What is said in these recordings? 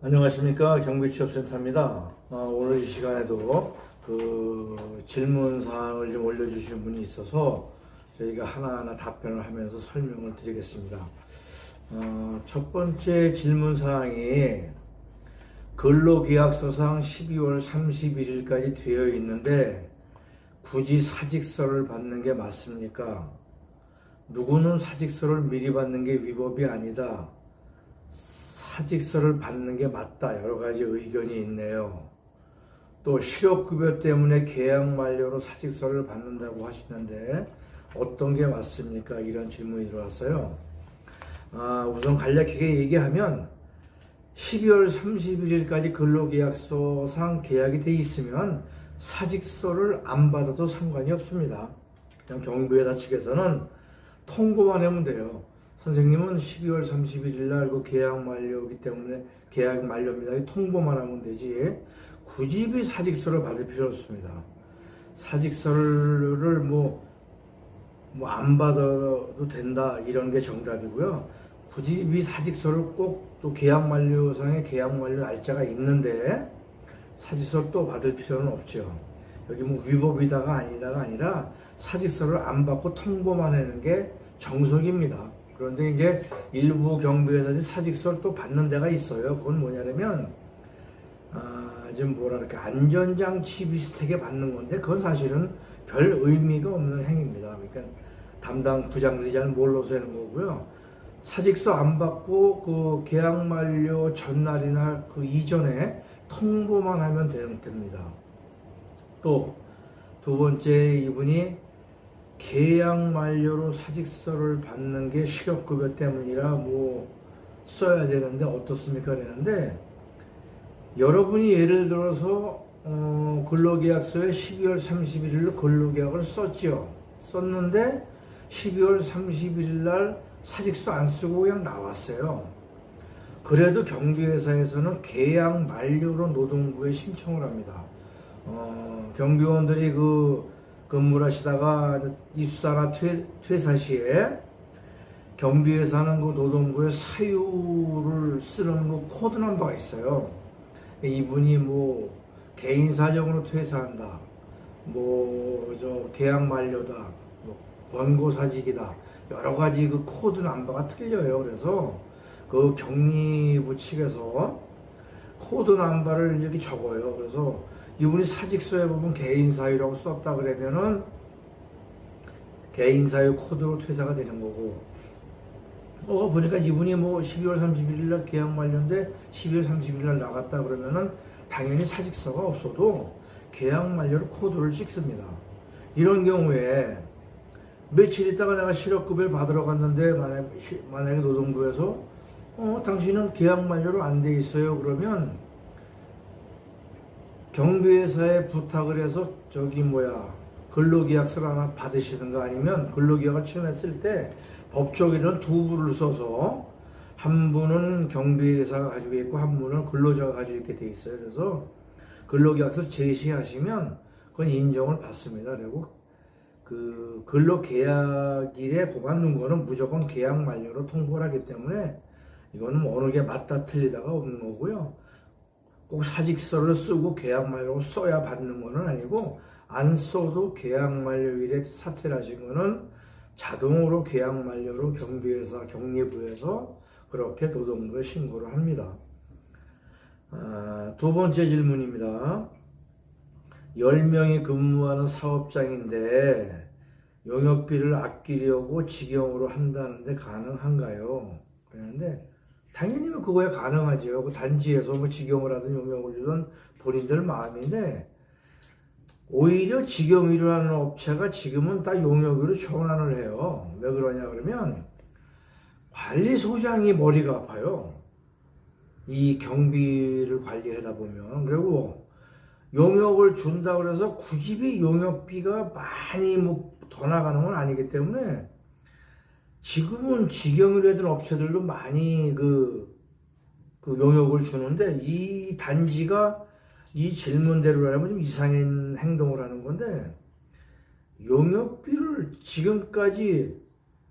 안녕하십니까 경비취업센터입니다. 어, 오늘 이 시간에도 그 질문 사항을 좀 올려주신 분이 있어서 저희가 하나하나 답변을 하면서 설명을 드리겠습니다. 어, 첫 번째 질문 사항이 근로계약서상 12월 31일까지 되어 있는데 굳이 사직서를 받는 게 맞습니까? 누구는 사직서를 미리 받는 게 위법이 아니다. 사직서를 받는 게 맞다. 여러 가지 의견이 있네요. 또 실업급여 때문에 계약 만료로 사직서를 받는다고 하시는데 어떤 게 맞습니까? 이런 질문이 들어왔어요. 아, 우선 간략하게 얘기하면 12월 31일까지 근로계약서상 계약이 돼 있으면 사직서를 안 받아도 상관이 없습니다. 그냥 경비회사 측에서는 통보만 하면 돼요. 선생님은 12월 31일 날 그 계약 만료이기 때문에 계약 만료입니다. 이 통보만 하면 되지. 굳이 이 사직서를 받을 필요 없습니다. 사직서를 뭐, 뭐 안 받아도 된다 이런 게 정답이고요. 굳이 이 사직서를 꼭 또 계약 만료상에 계약 만료 날짜가 있는데 사직서 또 받을 필요는 없죠. 여기 뭐 위법이다가 아니다가 아니라 사직서를 안 받고 통보만 하는 게 정석입니다. 그런데 이제 일부 경비회사들이 사직서를 또 받는 데가 있어요. 그건 뭐냐면 아, 좀 뭐랄까 안전장치 비슷하게 받는 건데 그건 사실은 별 의미가 없는 행위입니다. 그러니까 담당 부장들이 잘 몰라서 하는 거고요. 사직서 안 받고 그 계약 만료 전날이나 그 이전에 통보만 하면 됩니다. 또 두 번째 이분이 계약 만료로 사직서를 받는 게 실업급여 때문이라 뭐 써야 되는데 어떻습니까? 그랬는데 여러분이 예를 들어서 어, 근로계약서에 12월 31일로 근로계약을 썼죠. 썼는데 12월 31일 날 사직서 안 쓰고 그냥 나왔어요. 그래도 경비회사에서는 계약 만료로 노동부에 신청을 합니다. 어, 경비원들이 그 근무를 하시다가 입사나 퇴, 퇴사 시에 경비회사는 그 노동부에 사유를 쓰는 그 코드 넘버가 있어요. 이분이 뭐 개인 사정으로 퇴사한다. 뭐 저 계약 만료다. 뭐 권고 사직이다. 여러 가지 그 코드 넘버가 틀려요. 그래서 그 격리부 측에서 코드 넘버를 이렇게 적어요. 그래서 이분이 사직서에 보면 개인 사유라고 썼다 그러면은 개인 사유 코드로 퇴사가 되는 거고 어 보니까 이분이 뭐 12월 31일 날 계약 만료인데 12월 31일 날 나갔다 그러면은 당연히 사직서가 없어도 계약 만료로 코드를 찍습니다. 이런 경우에 며칠 있다가 내가 실업급여를 받으러 갔는데 만약, 시- 만약에 노동부에서 어 당신은 계약 만료로 안 돼 있어요 그러면 경비회사에 부탁을 해서 저기 뭐야 근로계약서를 하나 받으시든가 아니면 근로계약을 체험했을 때 법적에는 두 부를 써서 한 분은 경비회사가 가지고 있고 한 분은 근로자가 가지고 있게 돼 있어요. 그래서 근로계약서 제시하시면 그건 인정을 받습니다. 그리고 그 근로계약일에 고받는 거는 무조건 계약 만료로 통보를 하기 때문에 이거는 뭐 어느 게 맞다 틀리다가 없는 거고요. 꼭 사직서를 쓰고 계약 만료로 써야 받는 거는 아니고 안 써도 계약 만료일에 사퇴를 하신 거는 자동으로 계약 만료로 경비회사 격리부에서 그렇게 노동부에 신고를 합니다. 아, 두 번째 질문입니다. 10명이 근무하는 사업장인데 용역비를 아끼려고 직영으로 한다는데 가능한가요? 그러는데 당연히 뭐 그거야 가능하죠. 그 단지에서 뭐 직영을 하든 용역을 주든 본인들 마음인데 오히려 직영위로 하는 업체가 지금은 다 용역으로 전환을 해요. 왜 그러냐 그러면 관리소장이 머리가 아파요. 이 경비를 관리하다 보면 그리고 용역을 준다 그래서 굳이 이 용역비가 많이 뭐 더 나가는 건 아니기 때문에 지금은 하던 업체들도 많이 그, 그 용역을 주는데 이 단지가 이 질문대로라면 좀 이상한 행동을 하는 건데 용역비를 지금까지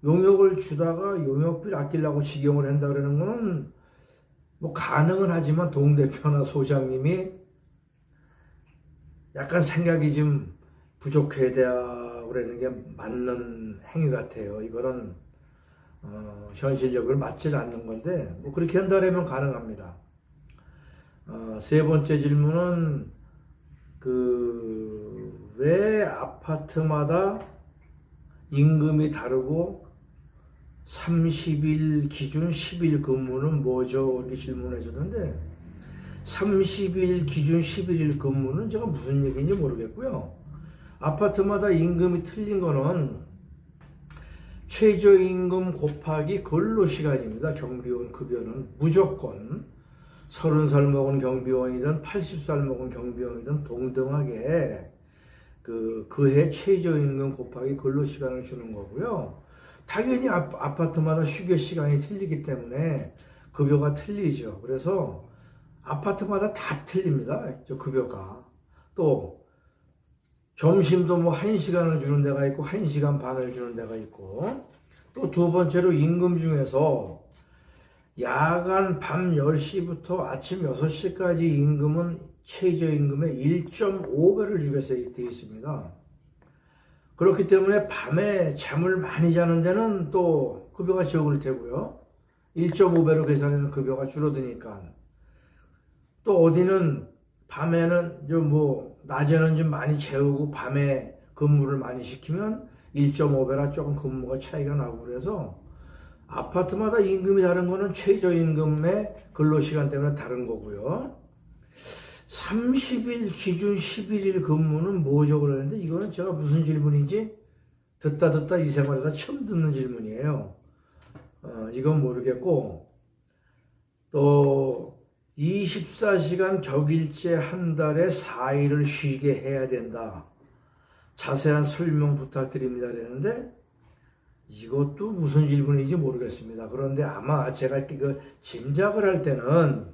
용역을 주다가 용역비를 아끼려고 직영을 한다 그러는 거는 뭐 가능은 하지만 동 대표나 소장님이 약간 생각이 좀 부족해야 그러는 게 맞는 행위 같아요. 이거는 어, 현실적으로 맞지 않는 건데 뭐 그렇게 한다면 가능합니다. 어, 세 번째 질문은 그 왜 아파트마다 임금이 다르고 30일 기준 10일 근무는 뭐죠? 이렇게 질문해 줬는데 30일 기준 11일 근무는 제가 무슨 얘기인지 모르겠고요. 아파트마다 임금이 틀린 거는 최저임금 곱하기 근로시간입니다. 경비원 급여는 무조건 30살 먹은 경비원이든 80살 먹은 경비원이든 동등하게 그, 그해 최저임금 곱하기 근로시간을 주는 거고요. 당연히 아, 아파트마다 휴게 시간이 틀리기 때문에 급여가 틀리죠. 그래서 아파트마다 다 틀립니다. 저 급여가. 또 점심도 뭐 1시간을 주는 데가 있고 1시간 반을 주는 데가 있고 또 두 번째로 임금 중에서 야간 밤 10시부터 아침 6시까지 임금은 최저임금의 1.5배를 주겠어요. 되어 있습니다. 그렇기 때문에 밤에 잠을 많이 자는 데는 또 급여가 적을 테고요. 1.5배로 계산하면 급여가 줄어드니까. 또 어디는 밤에는 좀뭐 낮에는 좀 많이 재우고 밤에 근무를 많이 시키면 1.5배라 조금 근무가 차이가 나고 그래서 아파트마다 임금이 다른 거는 최저임금의 근로시간 때문에 다른 거고요. 30일 기준 11일 근무는 뭐죠? 그러는데 이거는 제가 무슨 질문인지 듣다 듣다 이 생활에서 처음 듣는 질문이에요. 어, 이건 모르겠고 또 24시간 격일제 한 달에 4일을 쉬게 해야 된다. 자세한 설명 부탁드립니다. 그랬는데 이것도 무슨 질문인지 모르겠습니다. 그런데 아마 제가 그 짐작을 할 때는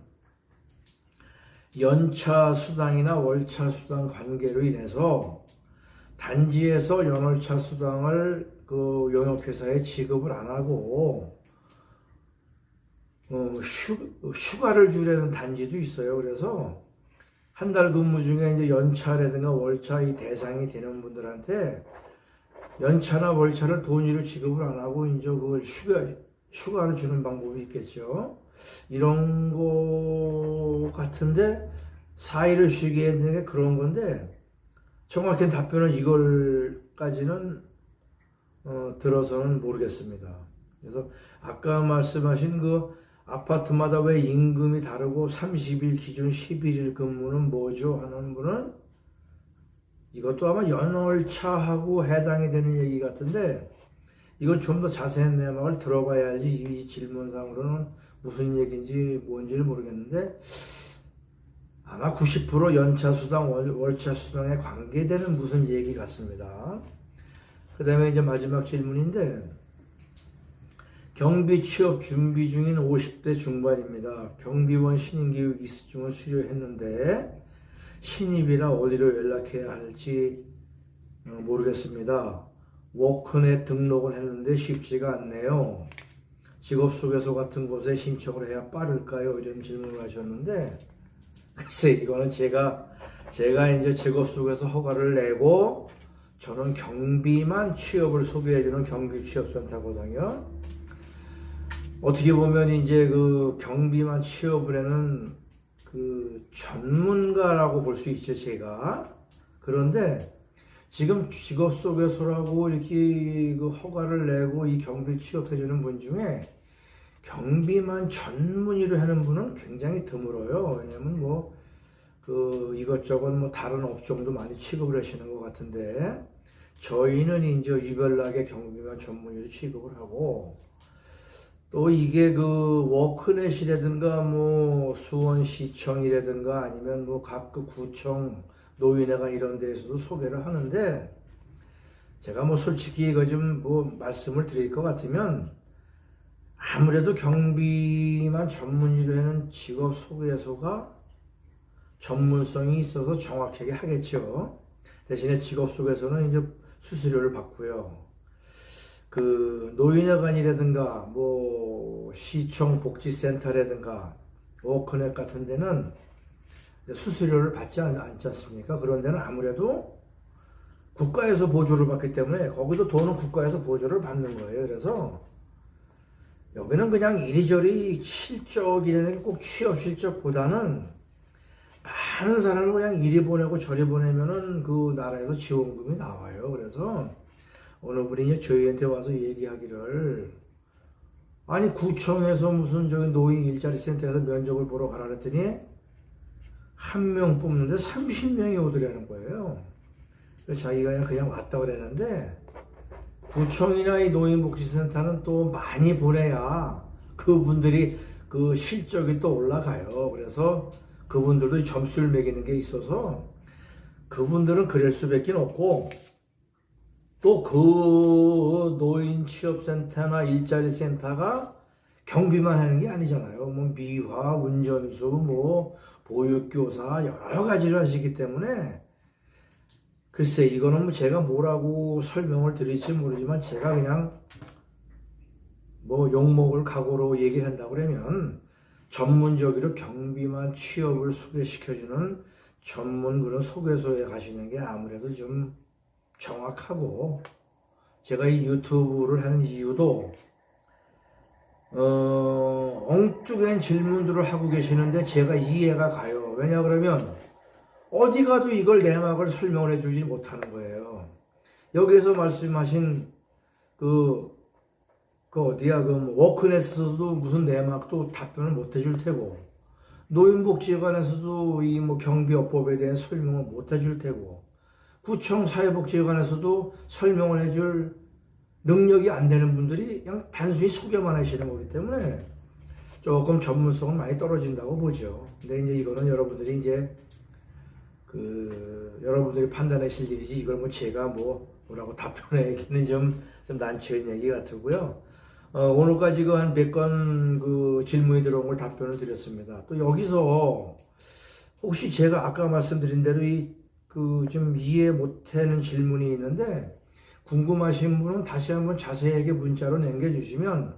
연차 수당이나 월차 수당 관계로 인해서 단지에서 연월차 수당을 그 용역회사에 지급을 안 하고 어, 휴, 휴가를 주려는 단지도 있어요. 그래서 한 달 근무 중에 이제 연차라든가 월차 이 대상이 되는 분들한테 연차나 월차를 돈으로 지급을 안 하고 이제 그걸 휴가 휴가를 주는 방법이 있겠죠. 이런 거 같은데 사이를 쉬게 했는 게 그런 건데 정확한 답변은 이걸까지는 어, 들어서는 모르겠습니다. 그래서 아까 말씀하신 그 아파트마다 왜 임금이 다르고 30일 기준 11일 근무는 뭐죠 하는 분은 이것도 아마 연월차하고 해당이 되는 얘기 같은데 이건 좀 더 자세한 내막을 들어봐야 알지 이 질문상으로는 무슨 얘기인지 뭔지를 모르겠는데 아마 90% 연차 수당, 월, 월차 수당에 관계되는 무슨 얘기 같습니다. 그 다음에 이제 마지막 질문인데 경비 취업 준비 중인 50대 중반입니다. 경비원 신인교육 이수증을 수료했는데 신입이라 어디로 연락해야 할지 어, 모르겠습니다. 워크넷 등록을 했는데 쉽지가 않네요. 직업소개서 같은 곳에 신청을 해야 빠를까요? 이런 질문을 하셨는데 글쎄 이거는 제가 제가 이제 직업소개서 허가를 내고 저는 경비만 취업을 소개해주는 경비 취업센터거든요. 어떻게 보면 이제 그 경비만 취업을 하는 그 전문가라고 볼 수 있죠, 제가. 그런데 지금 직업소개서라고 이렇게 그 허가를 내고 이 경비 취업해주는 분 중에 경비만 전문의로 하는 분은 굉장히 드물어요. 왜냐면 뭐, 그 이것저것 뭐 다른 업종도 많이 취급을 하시는 것 같은데, 저희는 이제 유별나게 경비만 전문의로 취급을 하고, 또 이게 그 워크넷이라든가 뭐 수원시청이라든가 아니면 뭐 각 그 구청 노인회관 이런 데에서도 소개를 하는데 제가 뭐 솔직히 이거 좀 뭐 말씀을 드릴 것 같으면 아무래도 경비만 전문의로 하는 직업 소개서가 전문성이 있어서 정확하게 하겠죠. 대신에 직업 소개서는 이제 수수료를 받고요. 그 노인회관이라든가 뭐 시청 복지센터라든가 워크넷 같은 데는 수수료를 받지 않- 않지 않습니까? 그런 데는 아무래도 국가에서 보조를 받기 때문에 거기도 돈은 국가에서 보조를 받는 거예요. 그래서 여기는 그냥 이리저리 실적이라는 꼭 취업 실적보다는 많은 사람을 그냥 이리 보내고 저리 보내면은 그 나라에서 지원금이 나와요. 그래서 어느 분이 저희한테 와서 얘기하기를 아니 구청에서 무슨 저기 노인 일자리 센터에서 면접을 보러 가라 그랬더니 한 명 뽑는데 30명이 오더라는 거예요. 자기가 그냥 왔다 그랬는데 구청이나 이 노인복지센터는 또 많이 보내야 그분들이 그 실적이 또 올라가요. 그래서 그분들도 점수를 매기는 게 있어서 그분들은 그럴 수밖에 없고 또 그 노인 취업센터나 일자리 센터가 경비만 하는 게 아니잖아요. 뭐 미화, 운전수, 뭐 보육교사 여러 가지를 하시기 때문에 글쎄 이거는 뭐 제가 뭐라고 설명을 드릴지 모르지만 제가 그냥 뭐 욕먹을 각오로 얘기를 한다고 그러면 전문적으로 경비만 취업을 소개시켜주는 전문 그런 소개소에 가시는 게 아무래도 좀 정확하고 제가 이 유튜브를 하는 이유도 어, 엉뚱한 질문들을 하고 계시는데 제가 이해가 가요. 왜냐 그러면 어디 가도 이걸 내막을 설명을 해주지 못하는 거예요. 여기에서 말씀하신 그, 그 어디야, 그 워크넷에서도 무슨 내막도 답변을 못 해줄 테고, 노인복지관에서도 이 뭐 경비업법에 대한 설명을 못 해줄 테고, 구청 사회복지관에서도 설명을 해줄 능력이 안 되는 분들이 그냥 단순히 소개만 하시는 거기 때문에 조금 전문성은 많이 떨어진다고 보죠. 근데 이제 이거는 여러분들이 이제 그 여러분들이 판단하실 일이지 이걸 뭐 제가 뭐 뭐라고 답변하기는 좀, 좀 난처한 얘기 같고요. 어, 오늘까지 그 한 100건 그 질문이 들어온 걸 답변을 드렸습니다. 또 여기서 혹시 제가 아까 말씀드린 대로 이 그 좀 이해 못하는 질문이 있는데 궁금하신 분은 다시 한번 자세하게 문자로 남겨주시면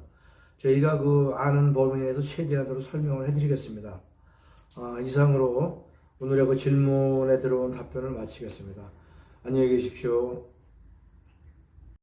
저희가 그 아는 범위 내에서 최대한으로 설명을 해드리겠습니다. 아, 이상으로 오늘의 그 질문에 들어온 답변을 마치겠습니다. 안녕히 계십시오.